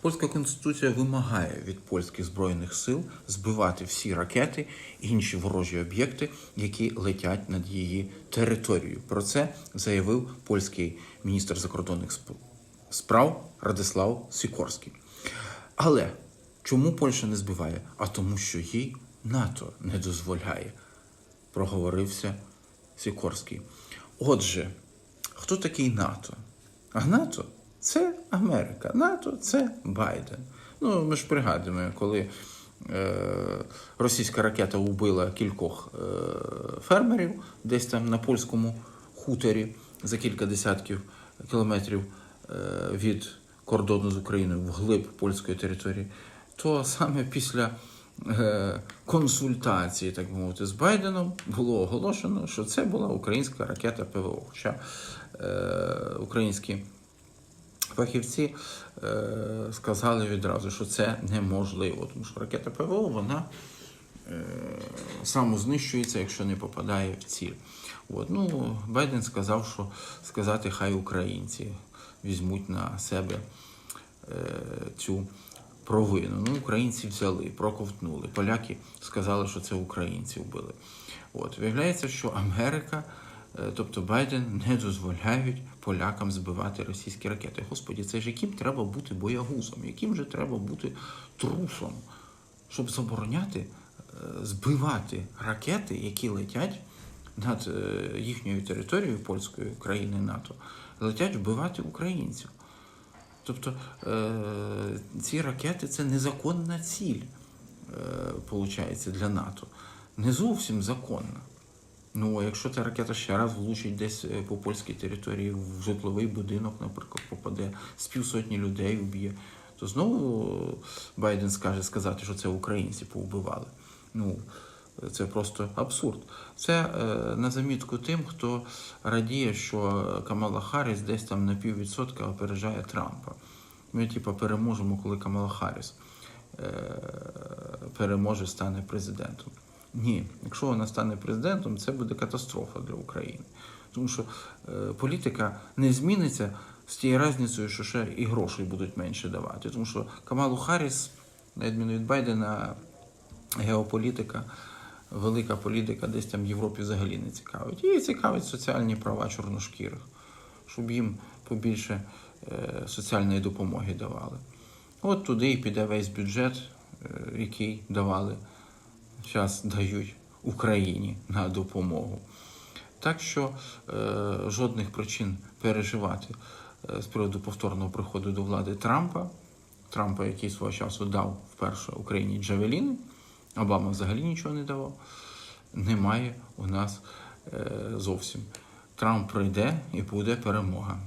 Польська конституція вимагає від польських збройних сил збивати всі ракети і інші ворожі об'єкти, які летять над її територією. Про це заявив польський міністр закордонних справ Радислав Сікорський. Але чому Польща не збиває? А тому, що їй НАТО не дозволяє, проговорився Сікорський. Отже, хто такий НАТО? А НАТО це Америка. НАТО це Байден. Ну, ми ж пригадуємо, коли е, російська ракета вбила кількох е, фермерів десь там на польському хуторі за кілька десятків кілометрів е, від кордону з Україною вглиб польської території, то саме після е, консультації, так би мовити, з Байденом було оголошено, що це була українська ракета ПВО. Хоча е, українські фахівці е, сказали відразу, що це неможливо, тому що ракета ПВО вона е, самознищується, якщо не попадає в ціль. От. Ну, Байден сказав, що сказати, хай українці візьмуть на себе е, цю провину. Ну, українці взяли, проковтнули. Поляки сказали, що це українці вбили. От. Виявляється, що Америка, тобто Байден, не дозволяють полякам збивати російські ракети. Господі, це ж яким треба бути боягузом, яким же треба бути трусом, щоб забороняти е, збивати ракети, які летять над е, їхньою територією польської країни НАТО, летять вбивати українців. Тобто е, ці ракети це незаконна ціль, е, получається, для НАТО. Не зовсім законна. Ну, якщо ця ракета ще раз влучить десь е, по польській території в житловий будинок, наприклад, попаде, з півсотні людей вб'є, то знову Байден скаже сказати, що це українці повбивали. Ну, це просто абсурд. Це е, на замітку тим, хто радіє, що Камала Харріс десь там на піввідсотка опережає Трампа. Ми, типу, переможемо, коли Камала Харріс е, переможе, стане президентом. Ні, якщо вона стане президентом, це буде катастрофа для України. Тому що е, політика не зміниться з тією різницею, що ще і грошей будуть менше давати. Тому що Камалу Харріс, на відміну від Байдена, геополітика, велика політика десь там в Європі взагалі не цікавить. Її цікавить соціальні права чорношкірих, щоб їм побільше е, соціальної допомоги давали. От туди і піде весь бюджет, е, який давали, зараз дають Україні на допомогу. Так що е, жодних причин переживати е, з приводу повторного приходу до влади Трампа, Трампа, який свого часу дав вперше Україні Джавеліни, Обама взагалі нічого не давав, немає у нас е, зовсім. Трамп прийде і буде перемога.